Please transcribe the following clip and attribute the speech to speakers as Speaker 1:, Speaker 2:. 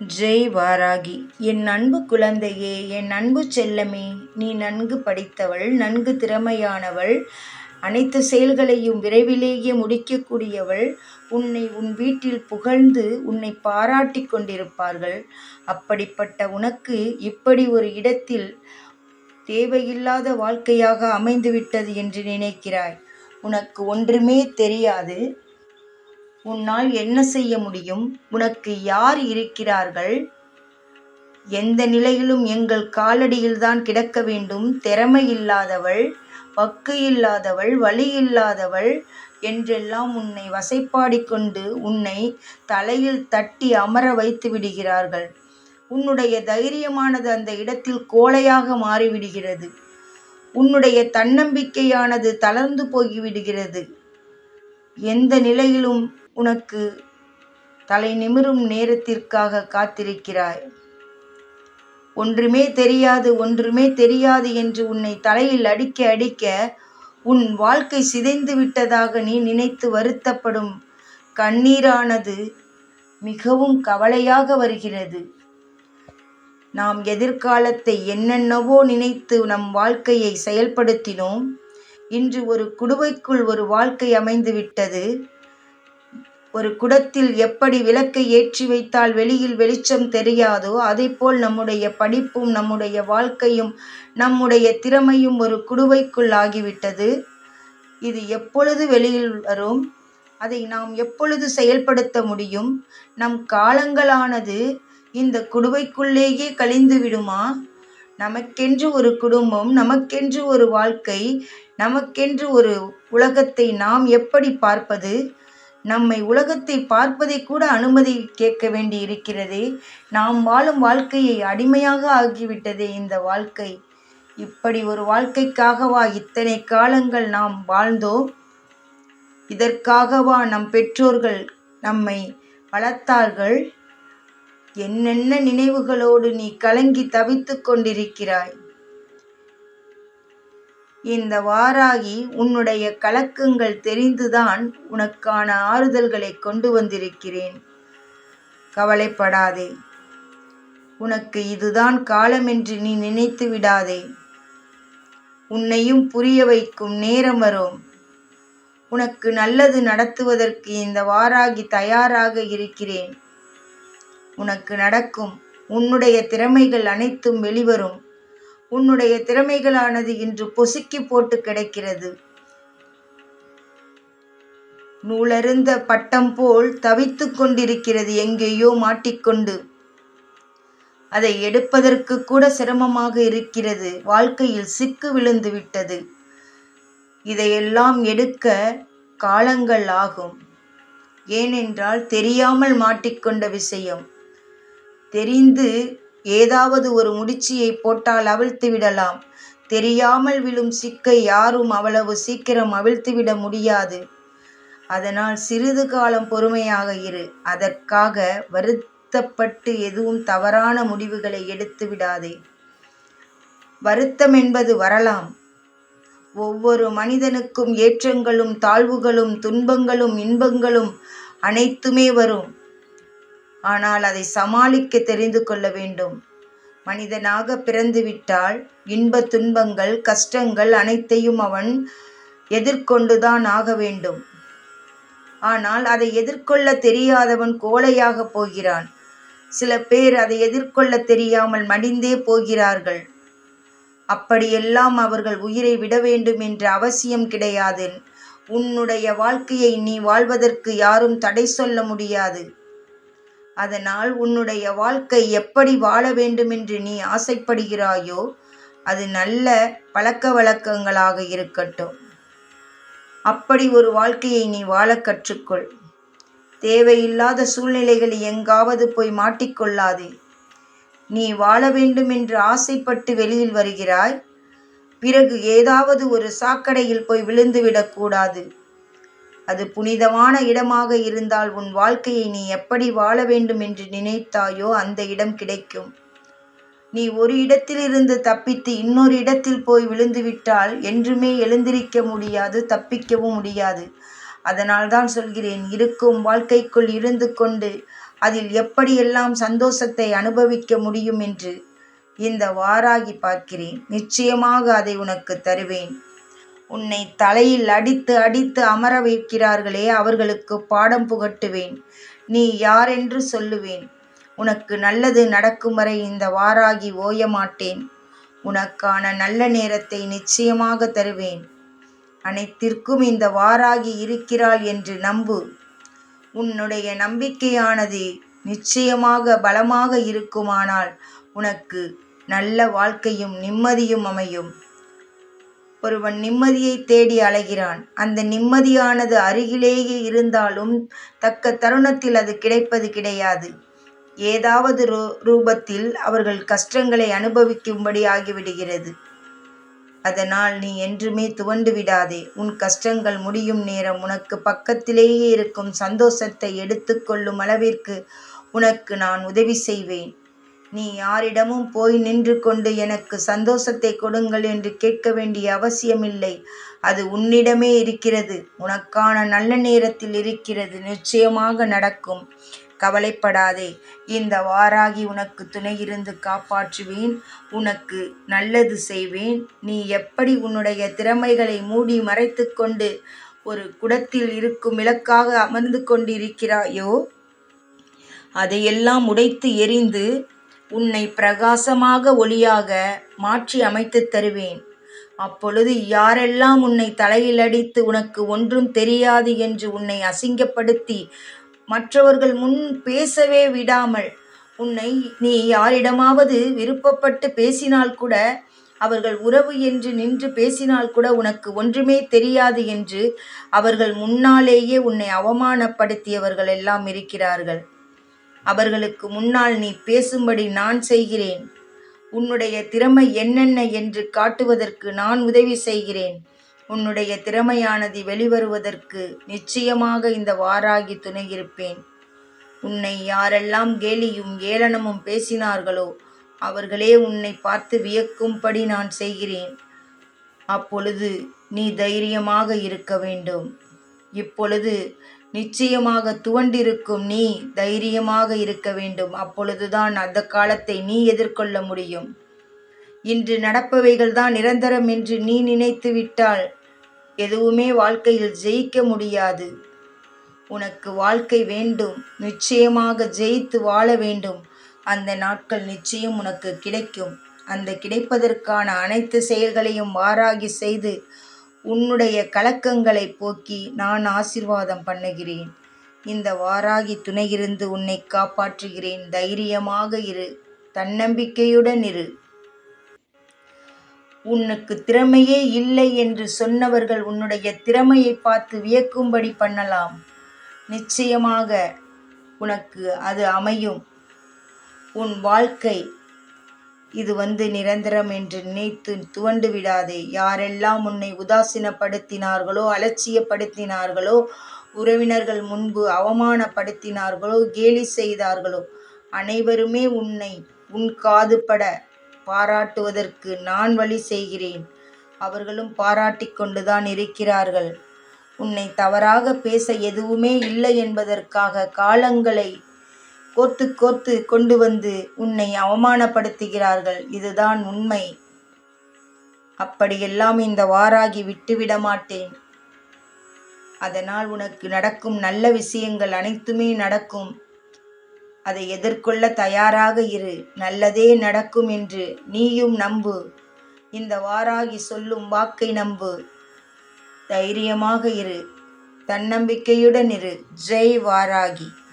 Speaker 1: ஜெய் வாராகி என் அன்பு குழந்தையே என் அன்பு செல்லமே நீ நன்கு படித்தவள் நன்கு திறமையானவள் அனைத்து செயல்களையும் விரைவிலேயே முடிக்கக்கூடியவள் உன்னை உன் வீட்டில் புகழ்ந்து உன்னை பாராட்டி கொண்டிருப்பார்கள். அப்படிப்பட்ட உனக்கு இப்படி ஒரு இடத்தில் தேவையில்லாத வாழ்க்கையாக அமைந்துவிட்டது என்று நினைக்கிறாய். உனக்கு ஒன்றுமே தெரியாது. உன்னால் என்ன செய்ய முடியும்? உனக்கு யார் இருக்கிறார்கள்? எந்த நிலையிலும் எங்கள் காலடியில்தான் கிடக்க வேண்டும். திறமை இல்லாதவள் பக்கு இல்லாதவள் வழி இல்லாதவள் என்றெல்லாம் உன்னை வசைப்பாடி கொண்டு உன்னை தலையில் தட்டி அமர வைத்து விடுகிறார்கள். உன்னுடைய தைரியமானது அந்த இடத்தில் கோழையாக மாறிவிடுகிறது. உன்னுடைய தன்னம்பிக்கையானது தளர்ந்து போய்விடுகிறது. எந்த நிலையிலும் உனக்கு தலை நிமிரும் நேரத்திற்காக காத்திருக்கிறாய். ஒன்றுமே தெரியாது ஒன்றுமே தெரியாது என்று உன்னை தலையில் அடிக்க அடிக்க உன் வாழ்க்கை சிதைந்து விட்டதாக நீ நினைத்து வருத்தப்படும் கண்ணீரானது மிகவும் கவலையாக வருகிறது. நாம் எதிர்காலத்தை என்னென்னவோ நினைத்து நம் வாழ்க்கையை செயல்படுத்தினோம். இன்று ஒரு குடுவைக்குள் ஒரு வாழ்க்கை அமைந்துவிட்டது. ஒரு குடத்தில் எப்படி விளக்கை ஏற்றி வைத்தால் வெளியில் வெளிச்சம் தெரியாதோ போல் நம்முடைய படிப்பும் நம்முடைய வாழ்க்கையும் நம்முடைய திறமையும் ஒரு குடுவைக்குள் ஆகிவிட்டது. இது எப்பொழுது வெளியில் வரும்? அதை நாம் எப்பொழுது செயல்படுத்த முடியும்? நம் காலங்களானது இந்த குடுவைக்குள்ளேயே கழிந்து விடுமா? நமக்கென்று ஒரு குடும்பம் நமக்கென்று ஒரு வாழ்க்கை நமக்கென்று ஒரு உலகத்தை நாம் எப்படி பார்ப்பது? நம்மை உலகத்தை பார்ப்பதை கூட அனுமதி கேட்க வேண்டி இருக்கிறதே நாம் வாழும் வாழ்க்கையை அடிமையாக ஆகிவிட்டதே இந்த வாழ்க்கை. இப்படி ஒரு வாழ்க்கைக்காகவா இத்தனை காலங்கள் நாம் வாழ்ந்தோம்? இதற்காகவா நம் பெற்றோர்கள் நம்மை வளர்த்தார்கள்? என்னென்ன நினைவுகளோடு நீ கலங்கி தவித்து கொண்டிருக்கிறாய்? இந்த வாராகி உன்னுடைய கலக்கங்கள் தெரிந்துதான் உனக்கான ஆறுதல்களை கொண்டு வந்திருக்கிறேன். கவலைப்படாதே. உனக்கு இதுதான் காலம் என்று நீ நினைத்து விடாதே. உன்னையும் புரிய வைக்கும் நேரம் வரும். உனக்கு நல்லது நடத்துவதற்கு இந்த வாராகி தயாராக இருக்கிறேன். உனக்கு நடக்கும் உன்னுடைய திறமைகள் அனைத்தும் வெளிவரும். உன்னுடைய திறமைகளானது இன்று பொசுக்கி போட்டு கிடைக்கிறது. நூலருந்த பட்டம் போல் தவித்து கொண்டிருக்கிறது எங்கேயோ மாட்டிக்கொண்டு. அதை எடுப்பதற்கு கூட சிரமமாக இருக்கிறது. வாழ்க்கையில் சிக்கு விழுந்து விட்டது. இதையெல்லாம் எடுக்க காலங்கள் ஆகும். ஏனென்றால் தெரியாமல் மாட்டிக்கொண்ட விஷயம். தெரிந்து ஏதாவது ஒரு முடிச்சியை போட்டால் அவிழ்த்து விடலாம். தெரியாமல் விழும் சிக்கை யாரும் அவ்வளவு சீக்கிரம் அவிழ்த்துவிட முடியாது. அதனால் சிறிது காலம் பொறுமையாக இரு. அதற்காக வருத்தப்பட்டு எதுவும் தவறான முடிவுகளை எடுத்து விடாதே. வருத்தம் என்பது வரலாம். ஒவ்வொரு மனிதனுக்கும் ஏற்றங்களும் தாழ்வுகளும் துன்பங்களும் இன்பங்களும் அனைத்துமே வரும். ஆனால் அதை சமாளிக்க தெரிந்து கொள்ள வேண்டும். மனிதனாக பிறந்துவிட்டால் இன்ப துன்பங்கள் கஷ்டங்கள் அனைத்தையும் அவன் எதிர்கொண்டுதான் ஆக வேண்டும். ஆனால் அதை எதிர்கொள்ள தெரியாதவன் கோழையாக போகிறான். சில பேர் அதை எதிர்கொள்ள தெரியாமல் மடிந்தே போகிறார்கள். அப்படியெல்லாம் அவர்கள் உயிரை விட வேண்டும் என்ற அவசியம் கிடையாது. உன்னுடைய வாழ்க்கையை நீ வாழ்வதற்கு யாரும் தடை சொல்ல முடியாது. அதனால் உன்னுடைய வாழ்க்கை எப்படி வாழ வேண்டுமென்று நீ ஆசைப்படுகிறாயோ அது நல்ல பழக்க வழக்கங்களாக இருக்கட்டும். அப்படி ஒரு வாழ்க்கையை நீ வாழ கற்றுக்கொள். தேவையில்லாத சூழ்நிலைகள் எங்காவது போய் மாட்டிக்கொள்ளாதே. நீ வாழ வேண்டும் என்று ஆசைப்பட்டு வெளியில் வருகிறாய். பிறகு ஏதாவது ஒரு சாக்கடையில் போய் விழுந்துவிடக்கூடாது அது புனிதமான இடமாக இருந்தால் உன் வாழ்க்கையை நீ எப்படி வாழ வேண்டும் என்று நினைத்தாயோ அந்த இடம் கிடைக்கும். நீ ஒரு இடத்திலிருந்து தப்பித்து இன்னொரு இடத்தில் போய் விழுந்துவிட்டால் என்றுமே எழுந்திருக்க முடியாது தப்பிக்கவும் முடியாது. அதனால் தான் சொல்கிறேன் இருக்கும் வாழ்க்கைக்குள் இருந்து கொண்டு அதில் எப்படியெல்லாம் சந்தோஷத்தை அனுபவிக்க முடியும் என்று இந்த வாராகி பார்க்கிறேன். நிச்சயமாக அதை உனக்கு தருவேன். உன்னை தலையில் அடித்து அடித்து அமர வைக்கிறார்களே அவர்களுக்கு பாடம் புகட்டுவேன். நீ யாரென்று சொல்லுவேன்? உனக்கு நல்லது நடக்கும் வரை இந்த வாராகி ஓய மாட்டேன் உனக்கான நல்ல நேரத்தை நிச்சயமாக தருவேன். அனைத்திற்கும் இந்த வாராகி இருக்கிறாள் என்று நம்பு. உன்னுடைய நம்பிக்கையானது நிச்சயமாக பலமாக இருக்குமானால் உனக்கு நல்ல வாழ்க்கையும் நிம்மதியும் அமையும். ஒருவன் நிம்மதியை தேடி அலைகிறான். அந்த நிம்மதியானது அருகிலேயே இருந்தாலும் தக்க தருணத்தில் அது கிடைப்பது கிடையாது. ஏதாவது ரூ ரூபத்தில் அவர்கள் கஷ்டங்களை அனுபவிக்கும்படி ஆகிவிடுகிறது. அதனால் நீ என்றுமே துவண்டு விடாதே. உன் கஷ்டங்கள் முடியும் நேரம் உனக்கு பக்கத்திலேயே இருக்கும் சந்தோஷத்தை எடுத்துக்கொள்ளும் அளவிற்கு உனக்கு நான் உதவி செய்வேன். நீ யாரிடமும் போய் நின்று கொண்டு எனக்கு சந்தோஷத்தை கொடுங்கள் என்று கேட்க வேண்டிய அவசியமில்லை. அது உன்னிடமே இருக்கிறது. உனக்கான நல்ல நேரத்தில் இருக்கிறது. நிச்சயமாக நடக்கும். கவலைப்படாதே. இந்த வாராகி உனக்கு துணை இருந்து காப்பாற்றுவேன். உனக்கு நல்லது செய்வேன். நீ எப்படி உன்னுடைய திறமைகளை மூடி மறைத்து கொண்டு ஒரு குடத்தில் இருக்கும் விளக்காக அமர்ந்து கொண்டிருக்கிறாயோ அதையெல்லாம் உடைத்து எரிந்து உன்னை பிரகாசமாக ஒளியாக மாற்றி அமைத்து தருவேன். அப்பொழுது யாரெல்லாம் உன்னை தலையில் அடித்து உனக்கு ஒன்றும் தெரியாது என்று உன்னை அசிங்கப்படுத்தி மற்றவர்கள் முன் பேசவே விடாமல் உன்னை நீ யாரிடமாவது விருப்பப்பட்டு பேசினால் கூட அவர்கள் உறவு என்று நின்று பேசினால் கூட உனக்கு ஒன்றுமே தெரியாது என்று அவர்கள் முன்னாலேயே உன்னை அவமானப்படுத்தியவர்கள் எல்லாம் இருக்கிறார்கள். அவர்களுக்கு முன்னால் நீ பேசும்படி நான் செய்கிறேன். உன்னுடைய திறமை என்னென்ன என்று காட்டுவதற்கு நான் உதவி செய்கிறேன். உன்னுடைய திறமையானது வெளிவருவதற்கு நிச்சயமாக இந்த வாராகி துணையிருப்பேன். உன்னை யாரெல்லாம் கேலியும் ஏளனமும் பேசினார்களோ அவர்களே உன்னை பார்த்து வியக்கும்படி நான் செய்கிறேன். அப்பொழுது நீ தைரியமாக இருக்க வேண்டும். இப்பொழுது நிச்சயமாக துவண்டிருக்கும் நீ தைரியமாக இருக்க வேண்டும். அப்பொழுதுதான் அந்த காலத்தை நீ எதிர்கொள்ள முடியும். இன்று நடப்பவைகள் தான் நிரந்தரம் என்று நீ நினைத்து விட்டால் எதுவுமே வாழ்க்கையில் ஜெயிக்க முடியாது. உனக்கு வாழ்க்கை வேண்டும். நிச்சயமாக ஜெயித்து வாழ வேண்டும். அந்த நாட்கள் நிச்சயம் உனக்கு கிடைக்கும். அந்த கிடைப்பதற்கான அனைத்து செயல்களையும் வாராகி செய்து உன்னுடைய கலக்கங்களை போக்கி நான் ஆசிர்வாதம் பண்ணுகிறேன். இந்த வாராகி துணையிருந்து உன்னை காப்பாற்றுகிறேன். தைரியமாக இரு. தன்னம்பிக்கையுடன் இரு. உனக்கு திறமையே இல்லை என்று சொன்னவர்கள் உன்னுடைய திறமையை பார்த்து வியக்கும்படி பண்ணலாம். நிச்சயமாக உனக்கு அது அமையும். உன் வாழ்க்கை இது வந்து நிரந்தரம் என்று நினைத்து துவண்டு விடாதே. யாரெல்லாம் உன்னை உதாசீனப்படுத்தினார்களோ அலட்சியப்படுத்தினார்களோ உறவினர்கள் முன்பு அவமானப்படுத்தினார்களோ கேலி செய்தார்களோ அனைவருமே உன்னை உன் காதுபட பாராட்டுவதற்கு நான் வழி செய்கிறேன். அவர்களும் பாராட்டி கொண்டுதான் இருக்கிறார்கள். உன்னை தவறாக பேச எதுவுமே இல்லை என்பதற்காக காலங்களை கோத்து கோத்து கொண்டு வந்து உன்னை அவமானப்படுத்துகிறார்கள். இதுதான் உண்மை. அப்படியெல்லாம் இந்த வாராகி விட்டுவிட மாட்டேன். அதனால் உனக்கு நடக்கும் நல்ல விஷயங்கள் அனைத்துமே நடக்கும். அதை எதிர்கொள்ள தயாராக இரு. நல்லதே நடக்கும் என்று நீயும் நம்பு. இந்த வாராகி சொல்லும் வாக்கை நம்பு. தைரியமாக இரு. தன்னம்பிக்கையுடன் இரு. ஜெய் வாராகி.